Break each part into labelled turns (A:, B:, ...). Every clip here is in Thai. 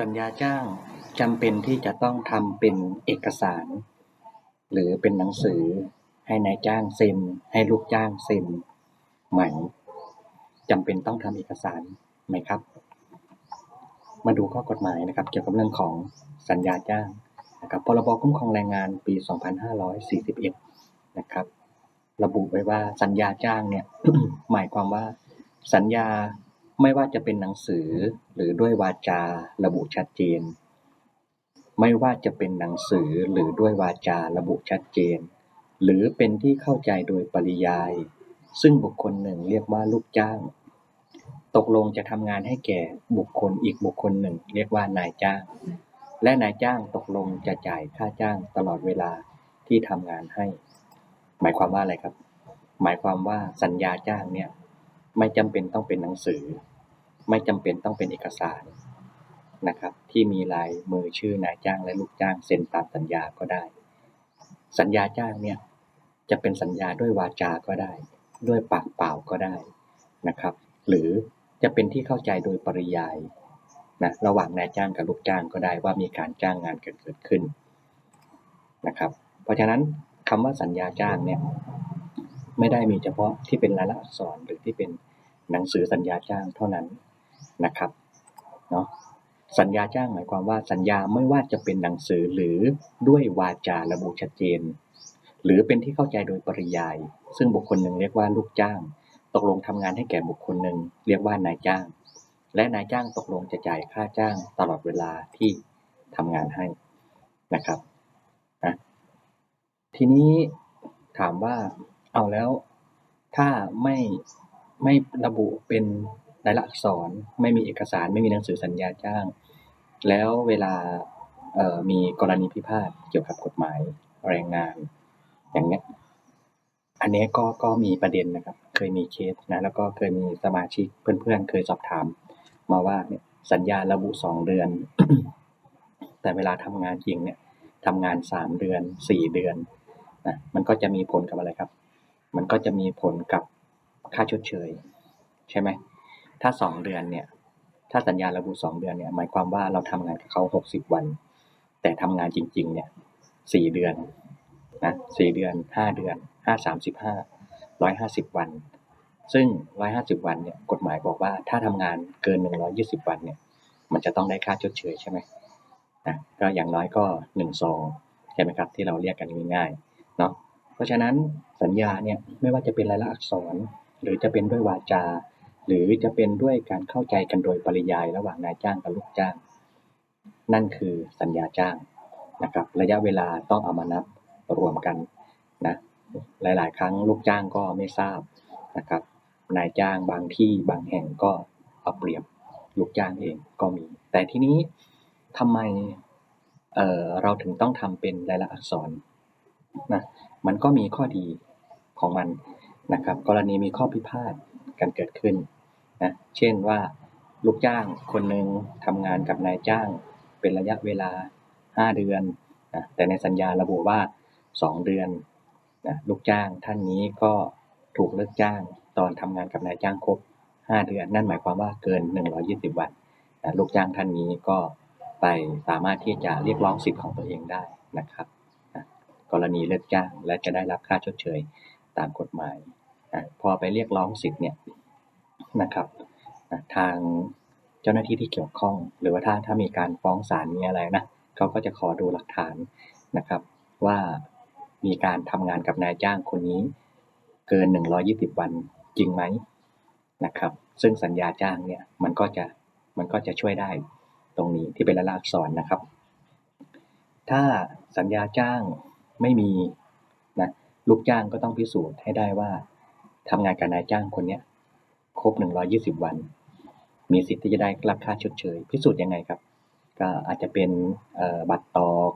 A: สัญญาจ้างจำเป็นที่จะต้องทำเป็นเอกสาร หรือเป็นหนังสือ ให้นายจ้างเซ็น ให้ลูกจ้างเซ็นไหมจำเป็นต้องทำเอกสารไหมครับ มาดูข้อกฎหมายนะครับ เกี่ยวกับเรื่องของสัญญาจ้างนะครับพรบคุ้มครองแรงงานปี 2541 นะครับ ระบุไว้ว่าสัญญาจ้างเนี่ยหมายความว่าสัญญา ไม่ว่าจะเป็นหนังสือหรือด้วยวาจาระบุชัดเจน ไม่ว่าจะเป็นหนังสือหรือด้วยวาจาระบุชัดเจน หรือเป็นที่เข้าใจโดยปริยาย ซึ่งบุคคลหนึ่งเรียกว่าลูกจ้าง ตกลงจะทำงานให้แก่บุคคลอีกบุคคลหนึ่ง เรียกว่านายจ้าง และนายจ้างตกลงจะจ่ายค่าจ้างตลอดเวลาที่ทำงานให้ หมายความว่าอะไรครับ หมายความว่าสัญญาจ้างเนี่ยไม่จำเป็นต้องเป็นหนังสือ ไม่จำเป็นต้องเป็นเอกสารนะครับ ที่มีลายมือชื่อนายจ้างและลูกจ้างเซ็นตามสัญญาก็ได้ สัญญาจ้างเนี่ยจะเป็นสัญญาด้วยวาจาก็ได้ ด้วยปากเปล่าก็ได้นะครับ หรือจะเป็นที่เข้าใจโดยปริยายนะระหว่างนายจ้างกับลูกจ้างก็ได้ว่ามีการจ้างงานกันเกิดขึ้นนะครับ เพราะฉะนั้นคำว่าสัญญาจ้างเนี่ยไม่ได้มีเฉพาะที่เป็นลายลักษณ์อักษรหรือที่เป็นหนังสือสัญญาจ้างเท่านั้น นะครับเนาะสัญญาจ้างหมายความว่าสัญญาไม่ว่าจะเป็นหนังสือหรือด้วยวาจาระบุชัดเจน หรือเป็นที่เข้าใจโดยปริยาย ซึ่งบุคคลหนึ่งเรียกว่าลูกจ้าง ตกลงทำงานให้แก่บุคคลหนึ่งเรียกว่านายจ้าง และนายจ้างตกลงจะจ่ายค่าจ้างตลอดเวลาที่ทำงานให้นะครับนะทีนี้ถามว่าเอาแล้วถ้าไม่ไม่ระบุเป็น ลายลักษณ์อักษรไม่มีเอกสารไม่มีหนังสือสัญญาจ้าง แล้วเวลาเออมีกรณีพิพาทเกี่ยวกับกฎหมายแรงงาน อย่างเนี้ยอันนี้ก็ก็มีประเด็นนะครับ เคยมีเคสนะแล้วก็เคยมีสมาชิกเพื่อนๆ เคยสอบถาม มาว่าเนี่ยสัญญาระบุสองเดือน แต่เวลาทำงานจริงเนี่ยทำงานสามเดือนสี่เดือนนะมันก็จะมีผลกับอะไรครับ มันก็จะมีผลกับค่าชดเชย ใช่ไหม ถ้าสองเดือนเนี่ย ถ้าสัญญาระบุสองเดือนเนี่ย หมายความว่าเราทำงานกับเขาหกสิบวัน แต่ทำงานจริง ๆ เนี่ยสี่เดือนนะสี่เดือนห้าเดือนห้าสามสิบห้าร้อยห้าสิบวัน ซึ่งร้อยห้าสิบวันเนี่ยกฎหมายบอกว่าถ้าทำงานเกินหนึ่งร้อยี่สิบวันเนี่ย มันจะต้องได้ค่าชดเชยใช่ไหมนะก็อย่างน้อยก็หนึ่งซองใช่ไหมครับที่เราเรียกกันง่ายๆเนาะเพราะฉะนั้นสัญญาเนี่ยไม่ว่าจะเป็นลายลักษณ์อักษร หรือจะเป็นด้วยวาจา หรือจะเป็นด้วยการเข้าใจกันโดยปริยายระหว่างนายจ้างกับลูกจ้าง นั่นคือสัญญาจ้างนะครับ ระยะเวลาต้องเอามานับรวมกันนะหลาย ๆ ครั้งลูกจ้างก็ไม่ทราบนะครับนายจ้างบางที่บางแห่งก็เอาเปรียบลูกจ้างเองก็มี แต่ทีนี้ทำไมเอ่อเราถึงต้องทำเป็นลายลักษณ์อักษรนะมันก็มีข้อดีของมันนะครับ กรณีมีข้อพิพาท กันเกิดขึ้นนะเช่นว่าลูกจ้างคนหนึ่งทำงานกับนายจ้างเป็นระยะเวลา 5 เดือนนะแต่ในสัญญาระบุว่า 2 เดือนนะลูกจ้างท่านนี้ก็ถูกเลิกจ้างตอนทำงานกับนายจ้างครบ 5 เดือน นั่นหมายความว่าเกิน 120 วันนะลูกจ้างท่านนี้ก็ไปสามารถที่จะเรียกร้องสิทธิ์ของตัวเองได้นะครับนะกรณีเลิกจ้างและจะได้รับค่าชดเชยตามกฎหมาย พอไปเรียกร้องสิทธิ์เนี่ยนะครับทางเจ้าหน้าที่ที่เกี่ยวข้อง หรือว่าถ้าถ้ามีการฟ้องศาลมีอะไรนะเขาก็จะขอดูหลักฐานนะครับ ว่ามีการทำงานกับนายจ้างคนนี้ เกิน 120 วันจริงไหมนะครับ ซึ่งสัญญาจ้างเนี่ยมันก็จะมันก็จะช่วยได้ตรงนี้ที่เป็นลายลักษณ์อักษรนะครับ ถ้าสัญญาจ้างไม่มีนะลูกจ้างก็ต้องพิสูจน์ให้ได้ว่า ทำงานกับนายจ้างคนเนี้ยครบ 120 วัน มีสิทธิ์ที่จะได้รับค่าชดเชย พิสูจน์ยังไงครับ ก็อาจจะเป็นบัตรตอก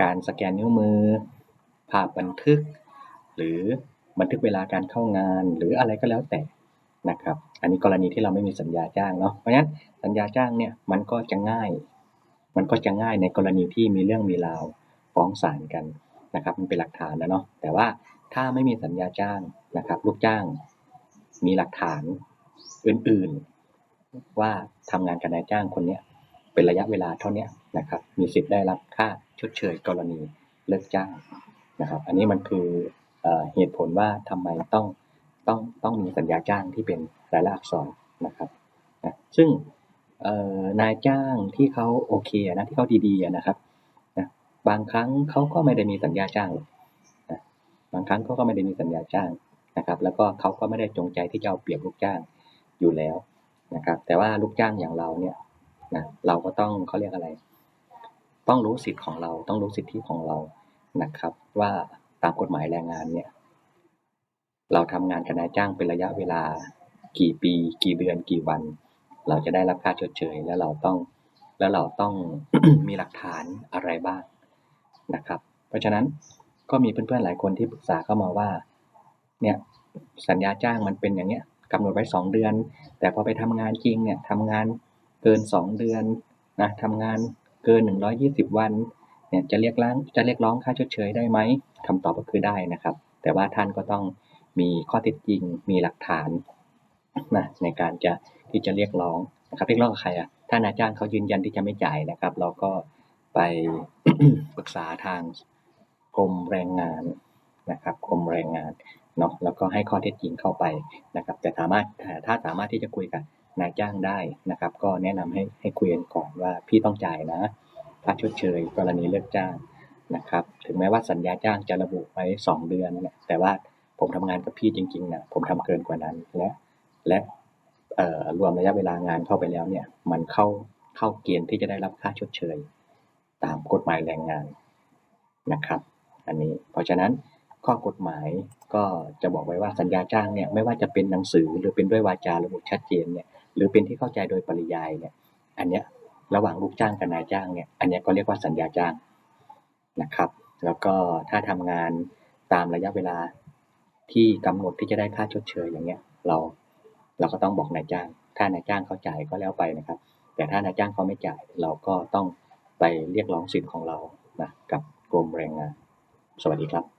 A: การสแกนนิ้วมือ ภาพบันทึก หรือบันทึกเวลาการเข้างานหรืออะไรก็แล้วแต่นะครับ อันนี้กรณีที่เราไม่มีสัญญาจ้างเนาะ เพราะฉะนั้นสัญญาจ้างเนี่ยมันก็จะง่าย มันก็จะง่ายในกรณีที่มีเรื่องมีราวฟ้องศาลกันนะครับ มันเป็นหลักฐานนะเนาะ แต่ว่าถ้าไม่มีสัญญาจ้าง นะครับลูกจ้างมีหลักฐานอื่นๆ ว่าทำงานกับนายจ้างคนเนี้ยเป็นระยะเวลาเท่าเนี้ยนะครับ มีสิทธิ์ได้รับค่าชดเชยกรณีเลิกจ้างนะครับ อันนี้มันคือเอเหตุผลว่าทำไมต้องต้องต้องมีสัญญาจ้างที่เป็นรายละอักษรนะครับนะซึ่งนายจ้างที่เขาโอเคนะที่เขาดีๆนะครับนะบางครั้งเขาก็ไม่ได้มีสัญญาจ้างนะบางครั้งเขาก็ไม่ได้มีสัญญาจ้าง นะครับ แล้วก็เขาก็ไม่ได้จงใจที่จะเอาเปรียบลูกจ้างอยู่แล้วนะครับ แต่ว่าลูกจ้างอย่างเราเนี่ยนะเราก็ต้องเขาเรียกอะไร ต้องรู้สิทธิ์ของเราต้องรู้สิทธิของเรานะครับ ว่าตามกฎหมายแรงงานเนี่ยเราทำงานกับนายจ้างเป็นระยะเวลากี่ปี กี่เดือนกี่วัน เราจะได้รับค่าชดเชย แล้วเราต้องแล้วเราต้องมีหลักฐานอะไรบ้างนะครับ เพราะฉะนั้นก็มีเพื่อนๆหลายคนที่ปรึกษาเข้ามาว่าเนี่ย สัญญาจ้างมันเป็นอย่างเงี้ยกำหนดไว้สองเดือน แต่พอไปทำงานจริงเนี่ยทำงานเกินสองเดือนนะทำงานเกินหนึ่งร้อยี่สิบวันเนี่ยจะเรียกร้องจะเรียกร้องค่าชดเชยได้ไหมคำตอบก็คือได้นะครับ แต่ว่าท่านก็ต้องมีข้อเท็จจริงมีหลักฐานนะในการจะที่จะเรียกร้องนะครับเรียกร้องกับใครอะถ้านายจ้างเขายืนยันที่จะไม่จ่ายนะครับ เราก็ไปปรึกษาทางกรมแรงงานนะครับกรมแรงงาน เนาะแล้วก็ให้ข้อเท็จจริงเข้าไปนะครับแต่สามารถถ้าสามารถที่จะคุยกับนายจ้างได้นะครับ ก็แนะนำให้ให้คุยกันก่อนว่าพี่ต้องจ่ายนะค่าชดเชยกรณีเลิกจ้างนะครับ ถึงแม้ว่าสัญญาจ้างจะระบุไว้สองเดือนนี่ยแต่ว่าผมทำงานกับพี่จริงๆนะผมทำเกินกว่านั้นและและรวมระยะเวลางานเข้าไปแล้วเนี่ยมันเข้าเข้าเกณฑ์ที่จะได้รับค่าชดเชย ตามกฎหมายแรงงานนะครับ อันนี้เพราะฉะนั้น ข้อกฎหมายก็จะบอกไว้ว่าสัญญาจ้างเนี่ยไม่ว่าจะเป็นหนังสือหรือเป็นด้วยวาจาระบุชัดเจนเนี่ยหรือเป็นที่เข้าใจโดยปริยายเนี่ยอันเนี้ยระหว่างลูกจ้างกับนายจ้างเนี่ยอันเนี้ยก็เรียกว่าสัญญาจ้างนะครับแล้วก็ถ้าทำงานตามระยะเวลาที่กำหนดที่จะได้ค่าชดเชยอย่างเงี้ยเราเราก็ต้องบอกนายจ้าง ถ้านายจ้างเขาจ่ายก็แล้วไปนะครับ แต่ถ้านายจ้างเขาไม่จ่าย เราก็ต้องไปเรียกร้องสิทธิ์ของเรานะกับกรมแรงงาน สวัสดีครับ